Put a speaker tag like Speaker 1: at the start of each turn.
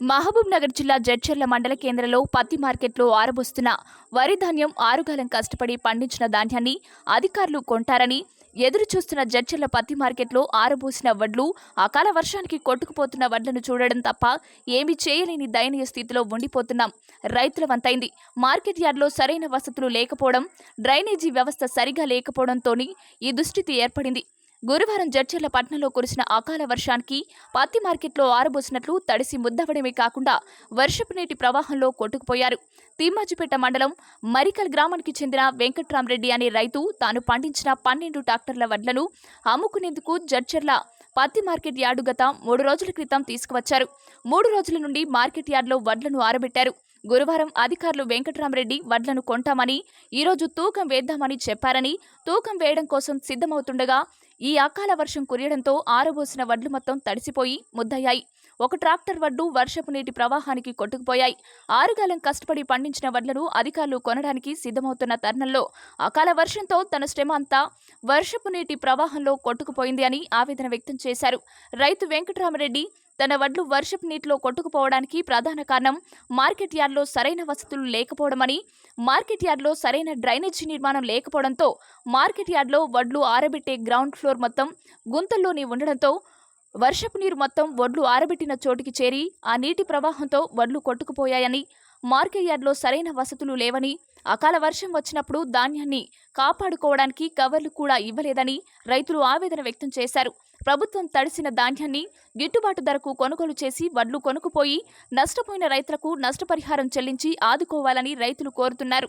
Speaker 1: మహబూబ్ నగర్ జిల్లా జడ్చర్ల మండల కేంద్రంలో పత్తి మార్కెట్లో ఆరబోస్తున్న వరి ధాన్యం ఆరుగాలం కష్టపడి పండించిన ధాన్యాన్ని అధికారులు కొంటారని ఎదురు చూస్తున్న జడ్చర్ల పత్తి మార్కెట్లో ఆరబోసిన వడ్లు అకాల వర్షానికి కొట్టుకుపోతున్న వడ్లను చూడడం తప్ప ఏమీ చేయలేని దయనీయ స్థితిలో ఉండిపోతున్నాం. రైతుల వంతైంది. మార్కెట్ యార్డ్లో సరైన వసతులు లేకపోవడం డ్రైనేజీ వ్యవస్థ సరిగా లేకపోవడంతోని ఈ దుస్థితి ఏర్పడింది. గురువారం జడ్చర్ల పట్నంలో కురిసిన అకాల వర్షానికి పత్తి మార్కెట్లో ఆరబోసినట్లు తడిసి ముద్దవడమే కాకుండా వర్షపు నీటి ప్రవాహంలో కొట్టుకుపోయారు. తిమ్మాజిపేట మండలం మరికల్ గ్రామానికి చెందిన వెంకట్రామరెడ్డి అనే రైతు తాను పండించిన పన్నెండు ట్రాక్టర్ల వడ్లను అమ్ముకునేందుకు జడ్చర్ల పత్తి మార్కెట్ యార్డు గత మూడు రోజుల క్రితం తీసుకువచ్చారు. మూడు రోజుల నుండి మార్కెట్ యార్డులో వడ్లను ఆరబెట్టారు. గురువారం అధికారులు వెంకట్రామరెడ్డి వడ్లను కొంటామని ఈరోజు తూకం వేద్దామని చెప్పారని తూకం వేయడం కోసం సిద్ధమవుతుండగా ఈ అకాల వర్షం కురియడంతో ఆరబోసిన వడ్లు మొత్తం తడిసిపోయి ముద్దయ్యాయి. ఒక ట్రాక్టర్ వడ్డు వర్షపు నీటి ప్రవాహానికి కొట్టుకుపోయాయి. ఆరుగాలం కష్టపడి పండించిన వడ్లను అధికారులు కొనడానికి సిద్ధమవుతున్న తరుణంలో అకాల వర్షంతో తన శ్రమ అంతా వర్షపు నీటి ప్రవాహంలో కొట్టుకుపోయింది అని ఆవేదన వ్యక్తం చేశారు. రైతు వెంకటరామరెడ్డి తన వడ్లు వర్షపు నీటిలో కొట్టుకుపోవడానికి ప్రధాన కారణం మార్కెట్ యార్డ్లో సరైన వసతులు లేకపోవడమని మార్కెట్ యార్డ్లో సరైన డ్రైనేజీ నిర్మాణం లేకపోవడంతో మార్కెట్ యార్డ్లో వడ్లు ఆరబెట్టే గ్రౌండ్ ఫ్లోర్ మొత్తం గుంతల్లోనే ఉండడంతో వర్షపు నీరు మొత్తం వడ్లు ఆరబెట్టిన చోటికి చేరి ఆ నీటి ప్రవాహంతో వడ్లు కొట్టుకుపోయాయని మార్కెట్ యార్డ్లో సరైన వసతులు లేవని అకాల వర్షం వచ్చినప్పుడు ధాన్యాన్ని కాపాడుకోవడానికి కవర్లు కూడా ఇవ్వలేదని రైతులు ఆవేదన వ్యక్తం చేశారు. ప్రభుత్వం తడిసిన ధాన్యాన్ని గిట్టుబాటు ధరకు కొనుగోలు చేసి వడ్లు కొనుక్కుపోయి నష్టపోయిన రైతులకు నష్టపరిహారం చెల్లించి ఆదుకోవాలని రైతులు కోరుతున్నారు.